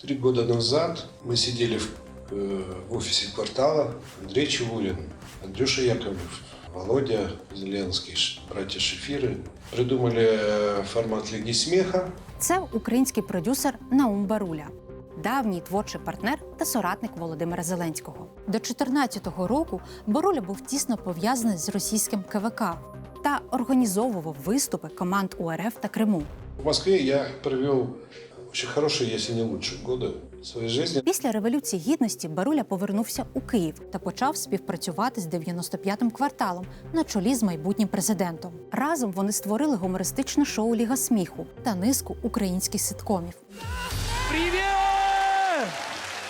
Три года назад мы сидели в, э, в офисе квартала Андрей Чевулин, Андрюша Яковлев, Володя Зеленский, ш- братья Шефиры. Придумали э, формат Лиги смеха. Це український продюсер Наум Баруля, давній творчий партнер та соратник Володимира Зеленського. До 2014 року Баруля був тісно пов'язаний з російським КВК та організовував виступи команд УРФ та Криму. В Москве я провел очень хорошие, если не лучшие годы своей жизни. Після революції гідності Баруля повернувся у Київ та почав співпрацювати з 95-м кварталом на чолі з майбутнім президентом. Разом вони створили гумористичне шоу Ліга сміху та низку українських ситкомів. Привіт!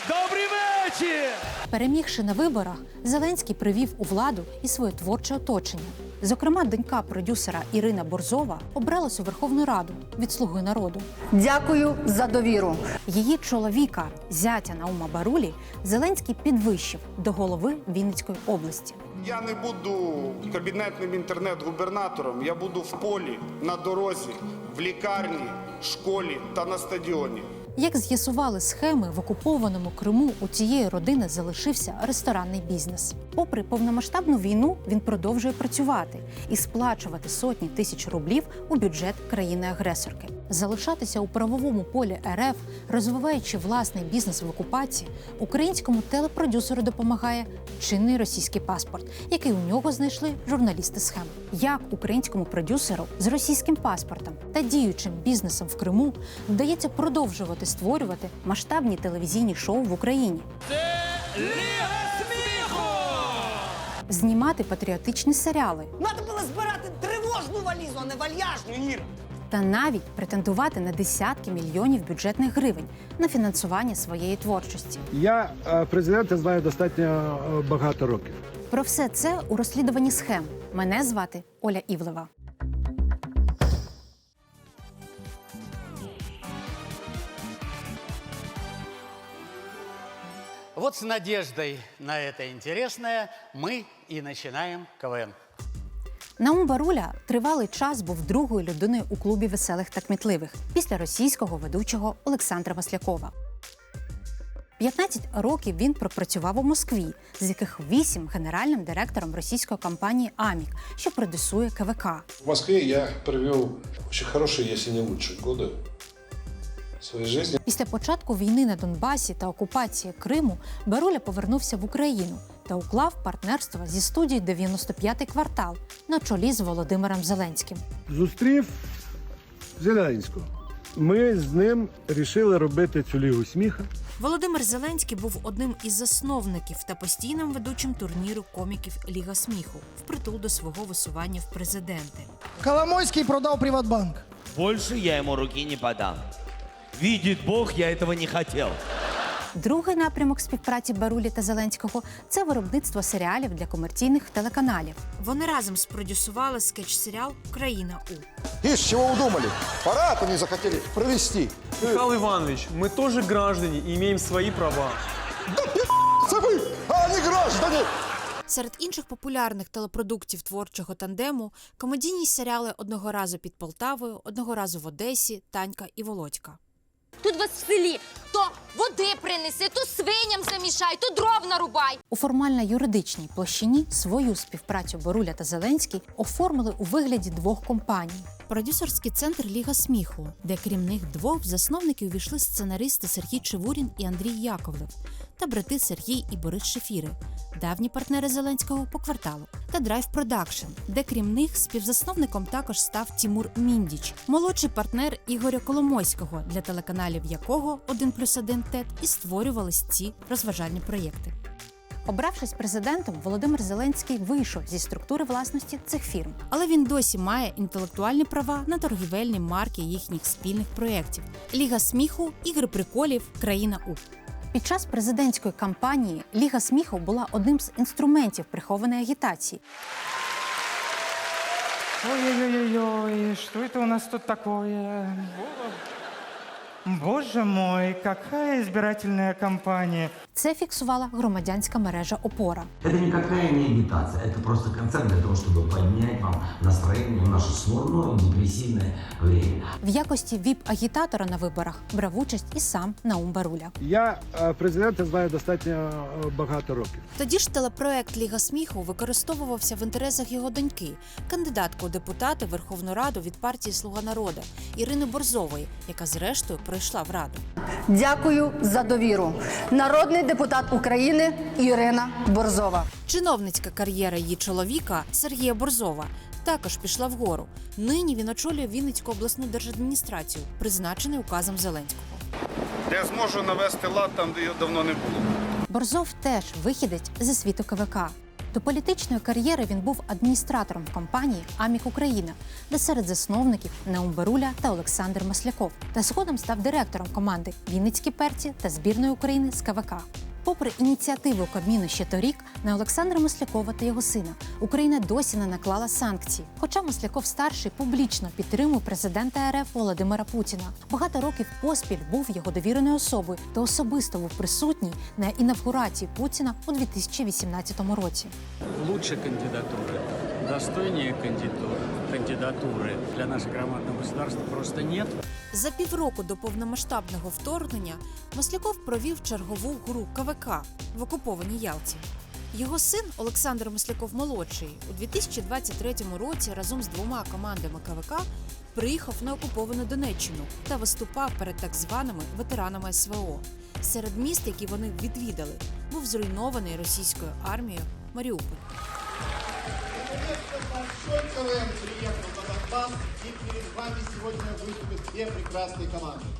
Добрий вечір! Перемігши на виборах, Зеленський привів у владу і своє творче оточення. Зокрема, донька продюсера Ірина Борзова обралась у Верховну Раду від Слуги народу. Дякую за довіру. Її чоловіка, зятя Наума Барулі, Зеленський підвищив до голови Вінницької області. Я не буду кабінетним інтернет-губернатором. Я буду в полі, на дорозі, в лікарні, школі та на стадіоні. Як з'ясували схеми, в окупованому Криму у цієї родини залишився ресторанний бізнес. Попри повномасштабну війну, він продовжує працювати і сплачувати сотні тисяч рублів у бюджет країни-агресорки. Залишатися у правовому полі РФ, розвиваючи власний бізнес в окупації, українському телепродюсеру допомагає чинний російський паспорт, який у нього знайшли журналісти схем. Як українському продюсеру з російським паспортом та діючим бізнесом в Криму вдається продовжувати створювати масштабні телевізійні шоу в Україні, Це Ліга сміху! знімати патріотичні серіали Надо було збирати тривожну валізу, а не вальяжну, Іра. та навіть претендувати на десятки мільйонів бюджетних гривень на фінансування своєї творчості. Я е, президента знаю достатньо е, багато років. Про все це у розслідуванні схем. Мене звати Оля Івлева. Вот с надеждой на это интересное мы и начинаем КВН. Наум Баруля тривалий час був другою людиною у клубі веселих та кмітливих після російського ведучого Олександра Маслякова. 15 років він пропрацював у Москві, з яких 8 генеральним директором російської компанії Амік, що продюсує КВК. В Москве я провел очень хорошие, если не лучшие годы своей жизни. Після початку війни на Донбасі та окупації Криму Баруля повернувся в Україну та уклав партнерство зі студією «95-й квартал на чолі з Володимиром Зеленським. Зустрів Зеленського. Ми з ним рішили робити цю лігу сміха. Володимир Зеленський був одним із засновників та постійним ведучим турніру коміків Ліга сміху впритул до свого висування в президенти. Коломойский продал Приватбанк. Больше я ему руки не подам. Видит Бог, я этого не хотел. Другий напрямок співпраці Барулі та Зеленського це виробництво серіалів для комерційних телеканалів. Вони разом спродюсували скетч-серіал Країна У. Ишь, чего удумали? Парад они захотели провести. Михаил Иванович, мы тоже граждане и имеем свои права. Это вы, а они граждане! Серед інших популярних телепродуктів творчого тандему комедійні серіали одного разу під Полтавою, одного разу в Одесі, Танька і Володька. Тут вас в селі то води принеси, то свиням замішай, то дров нарубай. У формально-юридичній площині свою співпрацю Боруля та Зеленський оформили у вигляді двох компаній. Продюсерський центр Ліга сміху, де крім них двох в засновники увійшли сценаристи Сергій Чевурін і Андрій Яковлев та брати Сергій і Борис Шефіри, давні партнери Зеленського по кварталу, та Драйв Продакшн, де крім них співзасновником також став Тімур Міндіч, молодший партнер Ігоря Коломойського, для телеканалів якого «1 плюс 1 ТЕТ і створювались ці розважальні проєкти. Обравшись президентом, Володимир Зеленський вийшов зі структури власності цих фірм. Але він досі має інтелектуальні права на торгівельні марки їхніх спільних проєктів: Ліга сміху, ігри приколів, країна У. Під час президентської кампанії Ліга сміху була одним з інструментів прихованої агітації. Ой-ой-ой, что это у нас тут такое? Боже мой, какая избирательная кампания. Це фіксувала громадянська мережа Опора. Это никакая не агитация, это просто концерт для того, чтобы поднять вам настроение в наше смурное, депрессивное время. В якості віп-агітатора на виборах брав участь і сам Наум Баруля. Я е, президента знаю достатньо е, багато років. Тоді ж телепроект Ліга сміху використовувався в інтересах його доньки, кандидатки у депутати Верховну Раду від партії Слуга народу Ірини Борзової, яка зрештою пройшла в раду. Дякую за довіру. Народний депутат України Ірина Борзова. Чиновницька кар'єра її чоловіка Сергія Борзова також пішла вгору. Нині він очолює Вінницьку обласну держадміністрацію, призначений указом Зеленського. Де зможу навести лад там, де його давно не було. Борзов теж вихідець зі світу КВК. До політичної кар'єри він був адміністратором компанії Амік Україна, де серед засновників Наум Беруля та Олександр Масляков, та згодом став директором команди Вінницькі перці та збірної України з КВК. Попри ініціативу Кабміну ще торік на Олександра Маслякова та його сина Україна досі не наклала санкції. Хоча Масляков старший публічно підтримує президента РФ Володимира Путіна. Багато років поспіль був його довіреною особою та особисто був присутній на інавгурації Путіна у 2018 році. Лучше кандидатуры, достойнее кандидатуры, кандидатуры для нашего громадного государства просто нет. За півроку до повномасштабного вторгнення Масляков провів чергову гру КВК в окупованій Ялті. Його син Олександр Масляков молодший у 2023 році разом з двома командами КВК приїхав на окуповану Донеччину та виступав перед так званими ветеранами СВО. Серед міст, які вони відвідали, був зруйнований російською армією Маріуполь.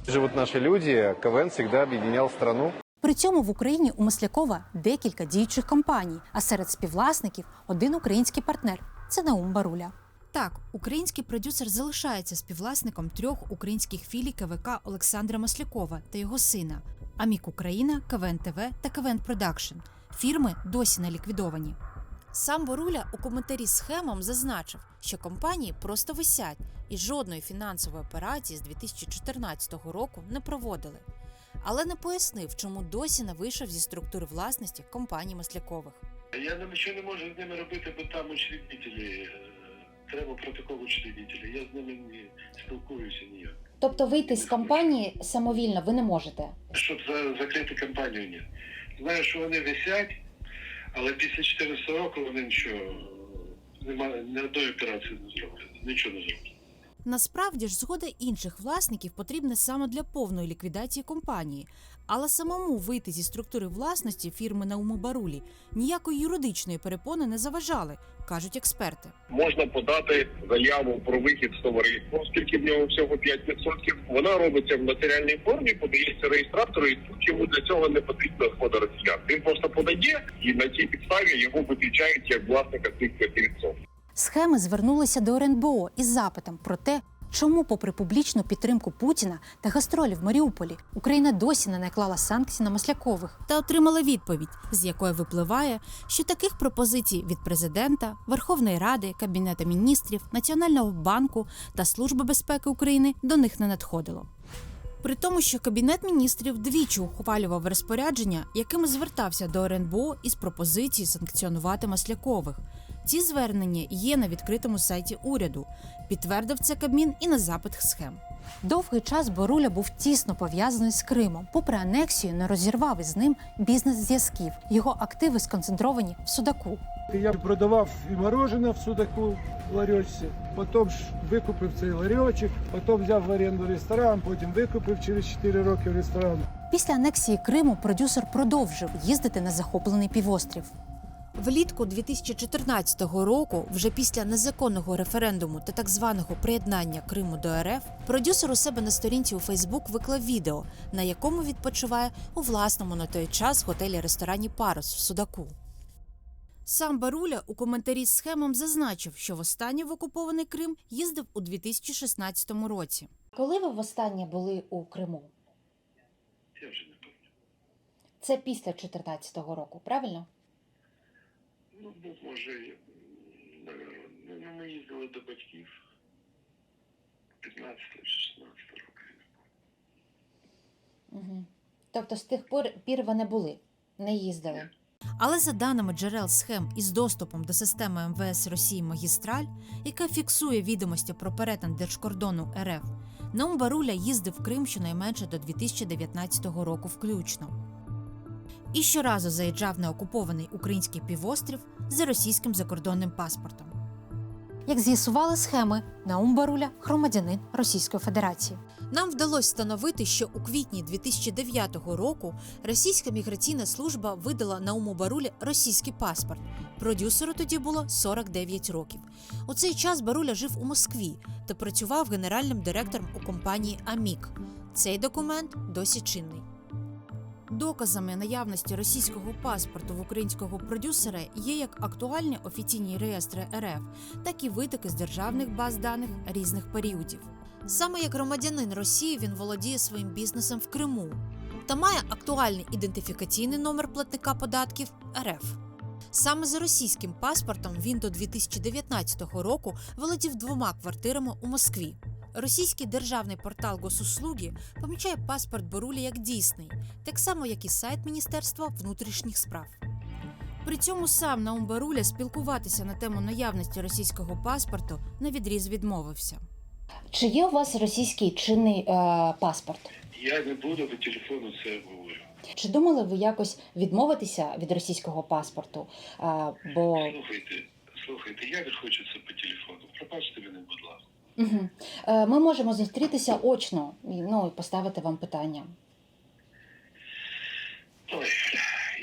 Живут наши люди, КВН всегда объединял страну. При цьому в Україні у Маслякова декілька діючих компаній, а серед співвласників один український партнер це Наум Баруля. Так, український продюсер залишається співвласником трьох українських філій КВК Олександра Маслякова та його сина Амік Україна, КВН ТВ та КВН Продакшн. Фірми досі не ліквідовані. Сам Боруля у коментарі з схемом зазначив, що компанії просто висять і жодної фінансової операції з 2014 року не проводили. Але не пояснив, чому досі не вийшов зі структури власності компанії Маслякових. Я нічого не можу з ними робити, бо там учредителі. Е, Треба протокол учредителя. Я з ними не спілкуюся ніяк. Тобто вийти з компанії самовільно ви не можете. Щоб за, закрити компанію, ні. Знаю, що вони висять, але після 14 року вони нічого немає ні одної операції не зроблять. Нічого не зроблять. Насправді ж згода інших власників потрібна саме для повної ліквідації компанії, але самому вийти зі структури власності фірми Науму Барулі ніякої юридичної перепони не заважали, кажуть експерти. можна подати заяву про вихід з товариства, оскільки в нього всього 5%. Вона робиться в нотаріальній формі, подається реєстратору, і тут йому для цього не потрібна згода росіян. Він просто подає, і на цій підставі його виключають як власника цих 5%. Схеми звернулися до РНБО із запитом про те, чому, попри публічну підтримку Путіна та гастролі в Маріуполі, Україна досі не наклала санкцій на Маслякових. Та отримала відповідь, з якої випливає, що таких пропозицій від президента, Верховної Ради, Кабінету міністрів, Національного банку та Служби безпеки України до них не надходило. При тому, що Кабінет міністрів двічі ухвалював розпорядження, якими звертався до РНБО із пропозиції санкціонувати Маслякових. Ці звернення є на відкритому сайті уряду. Підтвердив це Кабмін і на запит схем. Довгий час Боруля був тісно пов'язаний з Кримом. Попри анексію, не розірвав із ним бізнес-зв'язків. Його активи сконцентровані в Судаку. Я продавав і мороженое в Судаку в ларьочці, потім ж викупив цей ларьочок, потім взяв в оренду ресторан, потім викупив через 4 роки ресторан. Після анексії Криму продюсер продовжив їздити на захоплений півострів. Влітку 2014 року, вже після незаконного референдуму та так званого приєднання Криму до РФ, продюсер у себе на сторінці у Фейсбук виклав відео, на якому відпочиває у власному на той час готелі-ресторані Парус в Судаку. Сам Баруля у коментарі з схемом зазначив, що востаннє в окупований Крим їздив у 2016 році. Коли ви востаннє були у Криму? Я вже не пам'ятаю. Це після 2014 року, правильно? Ну, бо, може, ну, ми їздили до батьків 15 чи 16 років. Угу. Тобто з тих пор пір ви не були, не їздили. Але за даними джерел схем із доступом до системи МВС Росії Магістраль, яка фіксує відомості про перетин держкордону РФ, Наум Баруля їздив в Крим щонайменше до 2019 року включно. І щоразу заїжджав на окупований український півострів за російським закордонним паспортом. Як з'ясували схеми, Наум Баруля громадянин Російської Федерації. Нам вдалося встановити, що у квітні 2009 року Російська міграційна служба видала Науму Барулі російський паспорт. Продюсеру тоді було 49 років. У цей час Баруля жив у Москві та працював генеральним директором у компанії Амік. Цей документ досі чинний. Доказами наявності російського паспорту в українського продюсера є як актуальні офіційні реєстри РФ, так і витоки з державних баз даних різних періодів. Саме як громадянин Росії він володіє своїм бізнесом в Криму та має актуальний ідентифікаційний номер платника податків РФ. Саме за російським паспортом він до 2019 року володів двома квартирами у Москві. Російський державний портал Госуслуги помічає паспорт Борулі як дійсний, так само як і сайт Міністерства внутрішніх справ. При цьому сам Наум Баруля спілкуватися на тему наявності російського паспорту на відріз відмовився. Чи є у вас російський чинний е, паспорт? Я не буду по телефону це говорю. Чи думали ви якось відмовитися від російського паспорту? Е, бо Слухайте, слухайте, як же хочу це по телефону? Пробачте мене, будь ласка. Угу. ми можемо зустрітися очно і, ну, і поставити вам питання. Ой,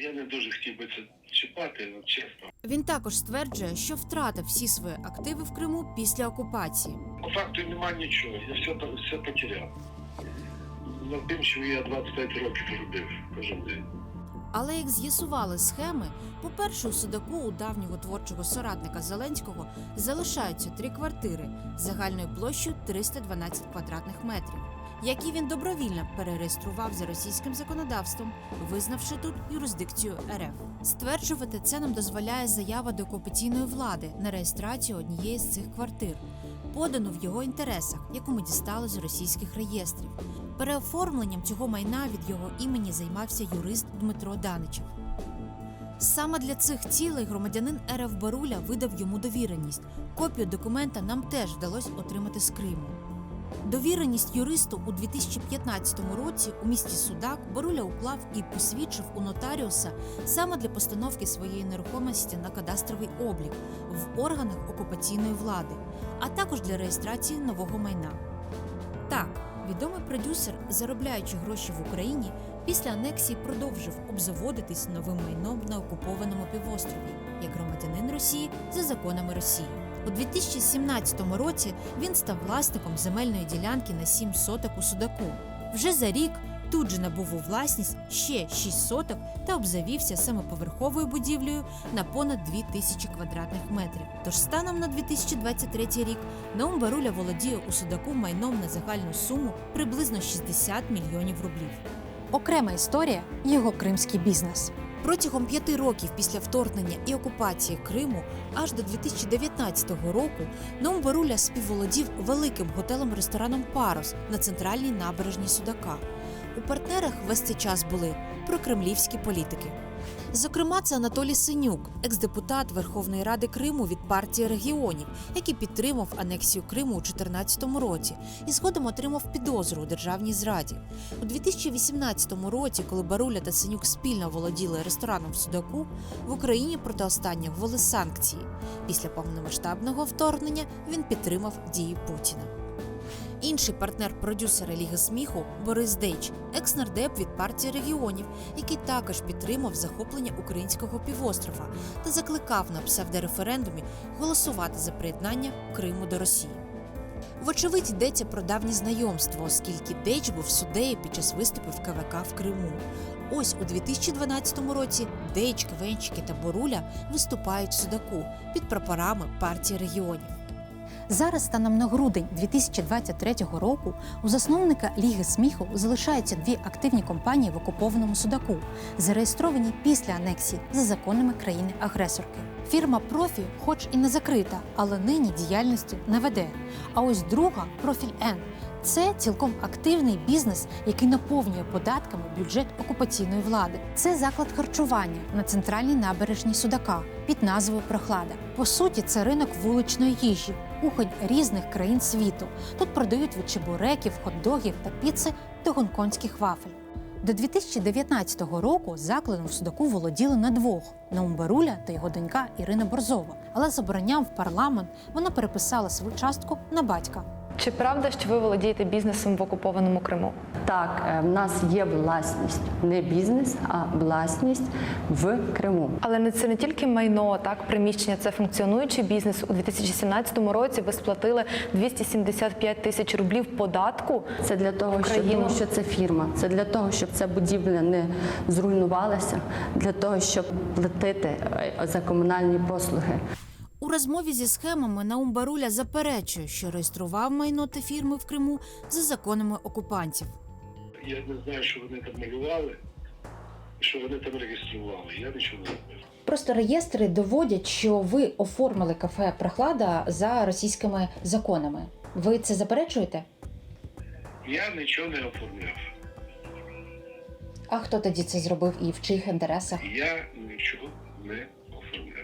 я не дуже хотів би це чіпати, ну, чесно. Він також стверджує, що втратив всі свої активи в Криму після окупації. По факту нема нічого, я все, все потеряв. Над тим, що я 25 років робив кожен день. Але як з'ясували схеми, по-перше, у Судаку у давнього творчого соратника Зеленського залишаються три квартири загальною площею 312 квадратних метрів, які він добровільно перереєстрував за російським законодавством, визнавши тут юрисдикцію РФ. Стверджувати це нам дозволяє заява до окупаційної влади на реєстрацію однієї з цих квартир, подану в його інтересах, яку ми дістали з російських реєстрів. Переоформленням цього майна від його імені займався юрист Дмитро Даничев. Саме для цих цілей громадянин РФ Баруля видав йому довіреність. Копію документа нам теж вдалося отримати з Криму. Довіреність юристу у 2015 році у місті Судак Баруля уклав і посвідчив у нотаріуса саме для постановки своєї нерухомості на кадастровий облік в органах окупаційної влади, а також для реєстрації нового майна. Так, відомий продюсер, заробляючи гроші в Україні, після анексії продовжив обзаводитись новим майном на окупованому півострові як громадянин Росії за законами Росії. У 2017 році він став власником земельної ділянки на 7 соток у Судаку. Вже за рік тут же набув у власність ще 6 соток та обзавівся самоповерховою будівлею на понад 2 тисячі квадратних метрів. Тож станом на 2023 рік Наум Баруля володіє у Судаку майном на загальну суму приблизно 60 мільйонів рублів. Окрема історія його кримський бізнес. Протягом п'яти років після вторгнення і окупації Криму аж до 2019 року Наум Баруля співволодів великим готелем-рестораном Парус на центральній набережній Судака. У партнерах весь цей час були прокремлівські політики. Зокрема, це Анатолій Синюк, екс-депутат Верховної Ради Криму від партії регіонів, який підтримав анексію Криму у 2014 році і згодом отримав підозру у державній зраді. У 2018 році, коли Баруля та Синюк спільно володіли рестораном в Судаку, в Україні проти останнього ввели санкції. Після повномасштабного вторгнення він підтримав дії Путіна. Інший партнер продюсера Ліги сміху Борис Дейч, екс-нардеп від партії регіонів, який також підтримав захоплення українського півострова та закликав на псевдореферендумі голосувати за приєднання Криму до Росії. Вочевидь, йдеться про давнє знайомство, оскільки Дейч був суддею під час виступів КВК в Криму. Ось у 2012 році Дейч, Квенчики та Боруля виступають в Судаку під прапорами партії регіонів. Зараз, станом на грудень 2023 року, у засновника Ліги сміху залишаються дві активні компанії в окупованому Судаку, зареєстровані після анексії за законами країни-агресорки. Фірма Профі, хоч і не закрита, але нині діяльності не веде. А ось друга профіль Н Це цілком активний бізнес, який наповнює податками бюджет окупаційної влади. Це заклад харчування на центральній набережній Судака під назвою Прохлада. По суті, це ринок вуличної їжі, кухонь різних країн світу. Тут продають від чебуреків, хот-догів та піци до гонконгських вафель. До 2019 року закладом в Судаку володіли на двох Наум Баруля та його донька Ірина Борзова. Але забороняв парламент, вона переписала свою частку на батька. Чи правда, що ви володієте бізнесом в окупованому Криму? Так, е, в нас є власність, не бізнес, а власність в Криму. Але не це не тільки майно, так приміщення, це функціонуючий бізнес. У 2017 році ви сплатили 275 тисяч рублів податку. Це для того, що, Україну. тому що це фірма. Це для того, щоб ця будівля не зруйнувалася, для того, щоб платити е, за комунальні послуги. У розмові зі схемами Наум Баруля заперечує, що реєстрував майно та фірми в Криму за законами окупантів. Я не знаю, що вони там малювали, що вони там реєстрували. Я нічого не робив. Просто реєстри доводять, що ви оформили кафе Прохлада за російськими законами. Ви це заперечуєте? Я нічого не оформляв. А хто тоді це зробив і в чиїх інтересах? Я нічого не оформляв.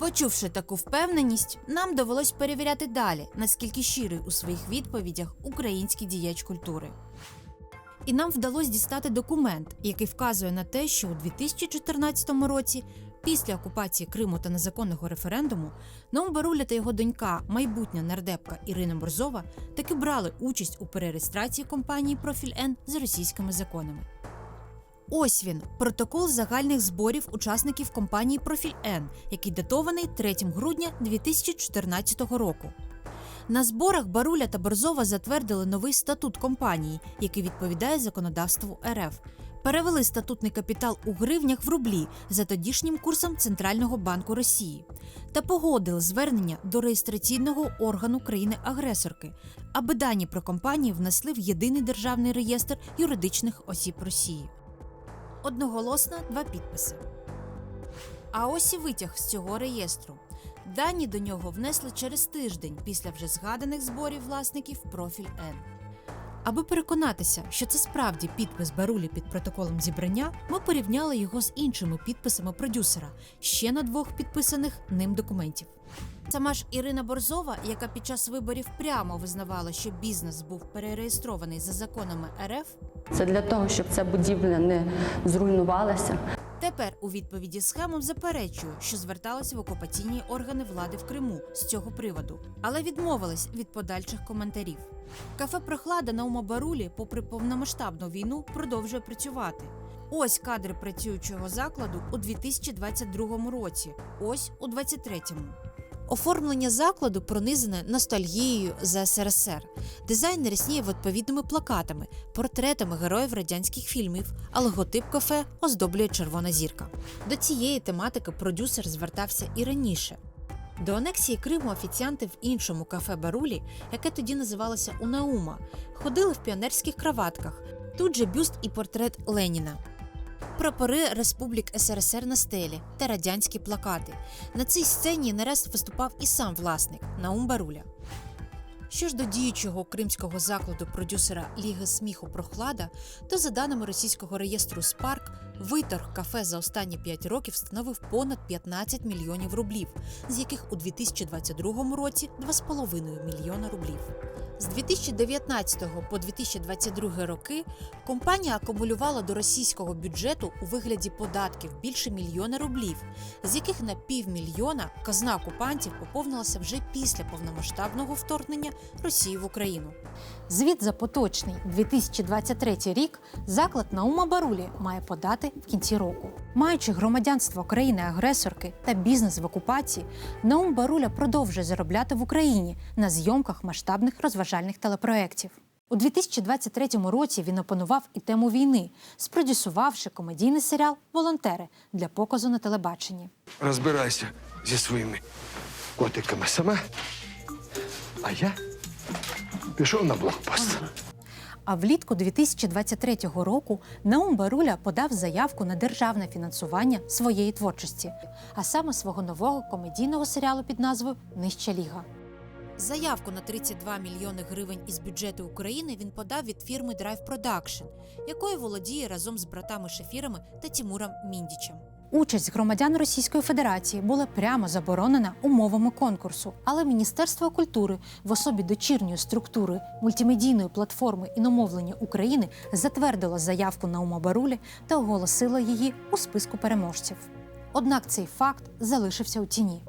Почувши таку впевненість, нам довелось перевіряти далі, наскільки щирий у своїх відповідях український діяч культури. І нам вдалося дістати документ, який вказує на те, що у 2014 році, після окупації Криму та незаконного референдуму, Наум Баруля та його донька, майбутня нардепка Ірина Борзова, таки брали участь у перереєстрації компанії Профіль Н за російськими законами. Ось він протокол загальних зборів учасників компанії Профіль Н, який датований 3 грудня 2014 року. На зборах Баруля та Борзова затвердили новий статут компанії, який відповідає законодавству РФ. Перевели статутний капітал у гривнях в рублі за тодішнім курсом Центрального банку Росії та погодили звернення до реєстраційного органу країни-агресорки, аби дані про компанії внесли в єдиний державний реєстр юридичних осіб Росії. Одноголосно два підписи. А ось і витяг з цього реєстру. Дані до нього внесли через тиждень після вже згаданих зборів власників профіль Н. Аби переконатися, що це справді підпис Барулі під протоколом зібрання, ми порівняли його з іншими підписами продюсера ще на двох підписаних ним документів. Сама ж Ірина Борзова, яка під час виборів прямо визнавала, що бізнес був перереєстрований за законами РФ, Це для того, щоб ця будівля не зруйнувалася. Тепер у відповіді схемам заперечує, що зверталася в окупаційні органи влади в Криму з цього приводу, але відмовилась від подальших коментарів. Кафе Прохлада на Умабарулі, попри повномасштабну війну, продовжує працювати. Ось кадри працюючого закладу у 2022 році, ось у 2023. Оформлення закладу пронизане ностальгією за СРСР. Дизайн рясніє відповідними плакатами, портретами героїв радянських фільмів, а логотип кафе оздоблює червона зірка. До цієї тематики продюсер звертався і раніше. До анексії Криму офіціанти в іншому кафе Барулі, яке тоді називалося Унаума, ходили в піонерських краватках. Тут же бюст і портрет Леніна. Прапори Республік СРСР на стелі та радянські плакати. На цій сцені не виступав і сам власник Наум Баруля. Що ж до діючого кримського закладу продюсера Ліги сміху Прохлада, то за даними російського реєстру Спарк, виторг кафе за останні 5 років становив понад 15 мільйонів рублів, з яких у 2022 році 2,5 мільйона рублів. З 2019 по 2022 роки компанія акумулювала до російського бюджету у вигляді податків більше мільйона рублів, з яких на півмільйона казна окупантів поповнилася вже після повномасштабного вторгнення Росії в Україну. Звіт за поточний 2023 рік заклад Наума Барулі має подати в кінці року. Маючи громадянство країни-агресорки та бізнес в окупації, Наум Баруля продовжує заробляти в Україні на зйомках масштабних розважальних телепроєктів. У 2023 році він опанував і тему війни, спродюсувавши комедійний серіал Волонтери для показу на телебаченні. Розбирайся зі своїми котиками сама. А я пішов на блокпост. А влітку 2023 року Наум Баруля подав заявку на державне фінансування своєї творчості, а саме свого нового комедійного серіалу під назвою Нижча ліга. Заявку на 32 мільйони гривень із бюджету України він подав від фірми Drive Production, якою володіє разом з братами Шефірами та Тімуром Міндічем. Участь громадян Російської Федерації була прямо заборонена умовами конкурсу, але Міністерство культури в особі дочірньої структури мультимедійної платформи іномовлення України затвердило заявку Наума Барулі та оголосило її у списку переможців. Однак цей факт залишився у тіні.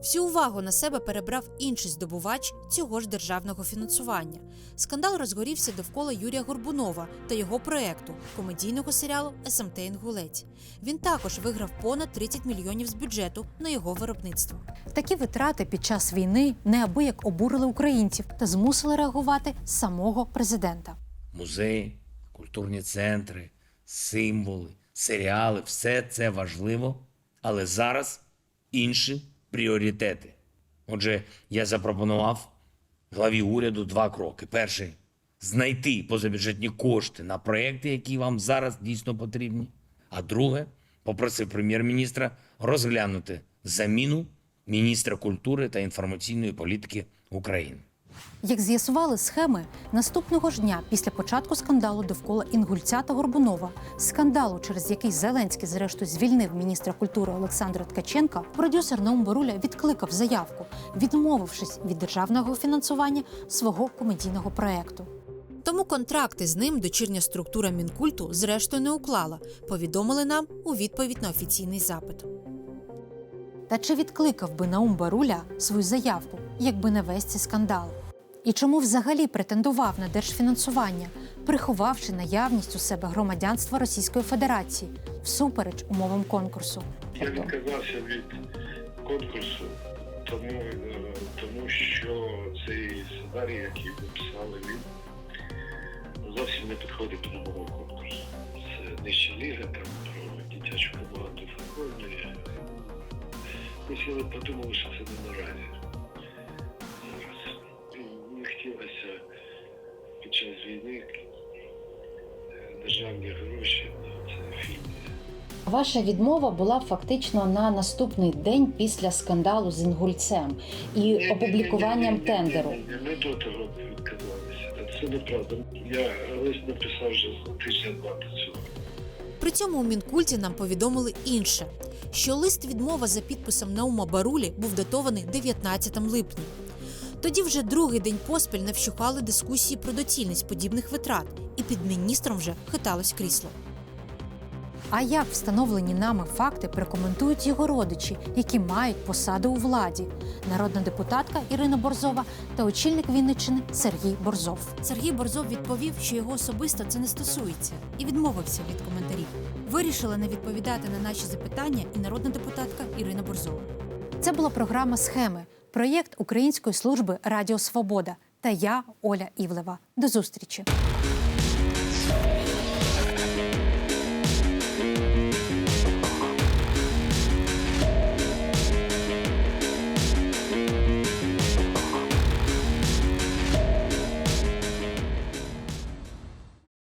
Всю увагу на себе перебрав інший здобувач цього ж державного фінансування. Скандал розгорівся довкола Юрія Горбунова та його проекту комедійного серіалу СМТ Інгулець. Він також виграв понад 30 мільйонів з бюджету на його виробництво. Такі витрати під час війни неабияк обурили українців та змусили реагувати самого президента. Музеї, культурні центри, символи, серіали все це важливо, але зараз інші пріоритети. Отже, я запропонував главі уряду два кроки. Перший знайти позабюджетні кошти на проекти, які вам зараз дійсно потрібні. А друге, попросив прем'єр-міністра розглянути заміну міністра культури та інформаційної політики України. Як з'ясували схеми, наступного ж дня після початку скандалу довкола Інгульця та Горбунова, скандалу, через який Зеленський зрештою звільнив міністра культури Олександра Ткаченка, продюсер Наум Боруля відкликав заявку, відмовившись від державного фінансування свого комедійного проекту. Тому контракти з ним дочірня структура Мінкульту зрештою не уклала, повідомили нам у відповідь на офіційний запит. Та чи відкликав би Наум Баруля свою заявку, якби не весь цей скандал? І чому взагалі претендував на держфінансування, приховавши наявність у себе громадянства Російської Федерації всупереч умовам конкурсу? Я відказався від конкурсу, тому, е, тому що цей сценарій, який написали він, зовсім не підходить до умови конкурсу. Це нижча ліга, там Сіли подумали, що це не наразі. Не хотілося під час війни е, державні гроші на цей фільм. Ваша відмова була фактично на наступний день після скандалу з Інгульцем і опублікуванням тендеру. Ні, Ми до того відказалися. Це неправда. Я лист написав вже за тиждень-два до цього. При цьому у Мінкульті нам повідомили інше, що лист відмова за підписом Наума Барулі був датований 19 липня. Тоді вже другий день поспіль не вщухали дискусії про доцільність подібних витрат, і під міністром вже хиталось крісло. А як встановлені нами факти прокоментують його родичі, які мають посади у владі? Народна депутатка Ірина Борзова та очільник Вінниччини Сергій Борзов. Сергій Борзов відповів, що його особисто це не стосується, і відмовився від коментарів. Вирішила не відповідати на наші запитання і народна депутатка Ірина Борзова. Це була програма Схеми, проєкт Української служби Радіо Свобода та я, Оля Івлева. До зустрічі.